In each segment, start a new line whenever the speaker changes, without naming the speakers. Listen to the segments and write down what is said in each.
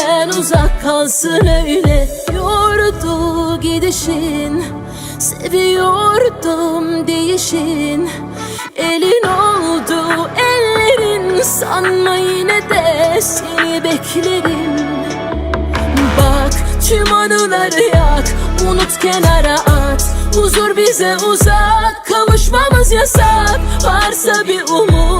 Benden uzak kalsın öyle. Yordu gidişin Seviyordum değişin. Elin oldu ellerin Sanma yine de seni beklerim. Bak tüm anıları yak Unut kenara at. Huzur bize uzak Kavuşmamız yasak. Varsa bir umut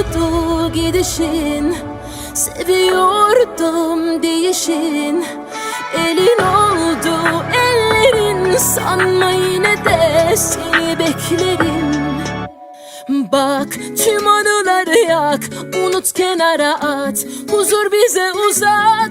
Yordu gidişin. Seviyordum değişin. Elin oldu ellerin. Sanma yine de seni beklerim. Bak tüm anıları yak. Unut kenara at. Huzur bize uzak